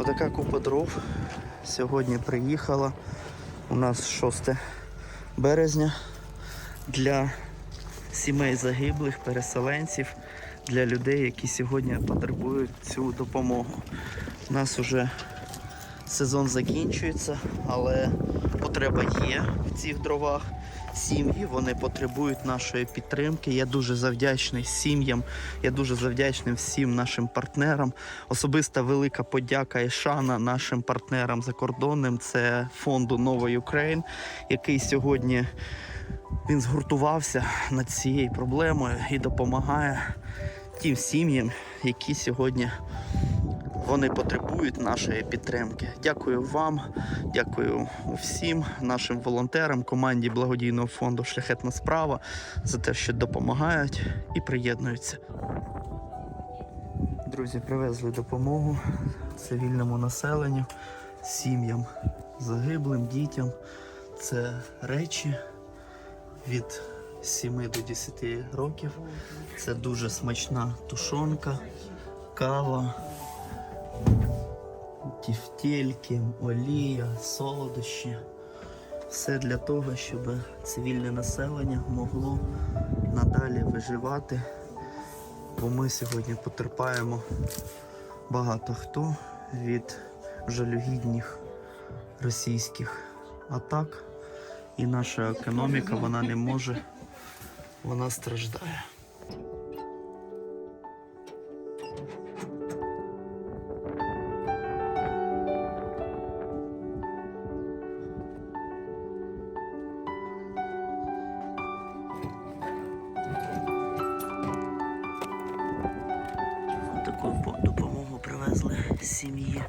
Отака купа дров. Сьогодні приїхала. У нас 6 березня для сімей загиблих, переселенців, для людей, які сьогодні потребують цю допомогу. У нас вже сезон закінчується, але потреба є в цих дровах. Сім'ї вони потребують нашої підтримки. Я дуже завдячний сім'ям. Я дуже завдячний всім нашим партнерам. Особиста велика подяка і шана нашим партнерам закордонним. Це фонду Новий Україн, який сьогодні він згуртувався над цією проблемою і допомагає тим сім'ям, які сьогодні вони потребують нашої підтримки. Дякую вам, дякую всім нашим волонтерам, команді благодійного фонду Шляхетна справа за те, що допомагають і приєднуються. Друзі, привезли допомогу цивільному населенню, сім'ям загиблим, дітям. Це речі від 7 до 10 років. Це дуже смачна тушонка, кава, тівтєльки, олія, солодощі. Все для того, щоб цивільне населення могло надалі виживати. Бо ми сьогодні потерпаємо багато хто від жалюгідних російських атак. І наша економіка вона не може, вона страждає. Допомогу привезли сім'ї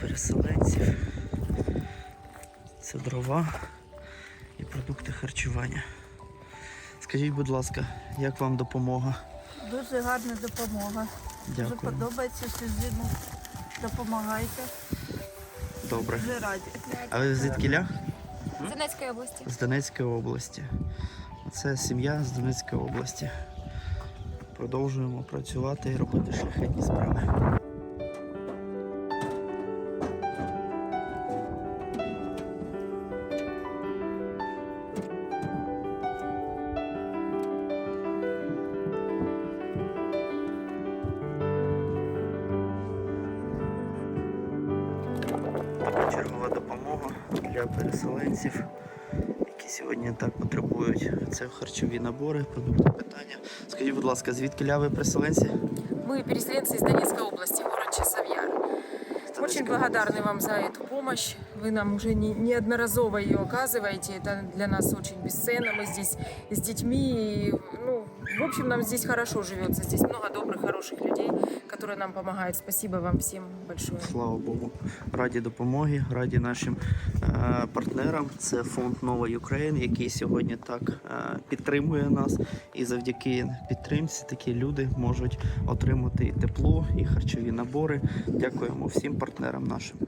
переселенців. Це дрова і продукти харчування. Скажіть, будь ласка, як вам допомога? Дуже гарна допомога. Дуже подобається, що зиму допомагаєте. Добре. Дуже раді. А ви звідкіля? З Донецької області. З Донецької області. Це сім'я з Донецької області. Продовжуємо працювати і робити шляхетні справи. Чергова допомога для переселенців, сьогодні так потребують. Це харчові набори, продукти питання. Скажіть, будь ласка, звідки ви переселенці? Мы переселенцы из Донецкой области, город Часовьяр. Очень благодарны вам за эту помощь. Вы нам уже не, неодноразово ее оказываете. Это для нас очень бесценно. Мы здесь с детьми. И, ну, в общем, нам здесь хорошо живется. Здесь много добрых, хороших людей, которые нам помогают. Спасибо вам всем большое. Слава Богу, раді допомоги, раді нашим е, партнерам. Це фонд Нова Україн, який сьогодні так е, підтримує нас. І завдяки підтримці такі люди можуть отримати і тепло, і харчові набори. Дякуємо всім партнерам нашим.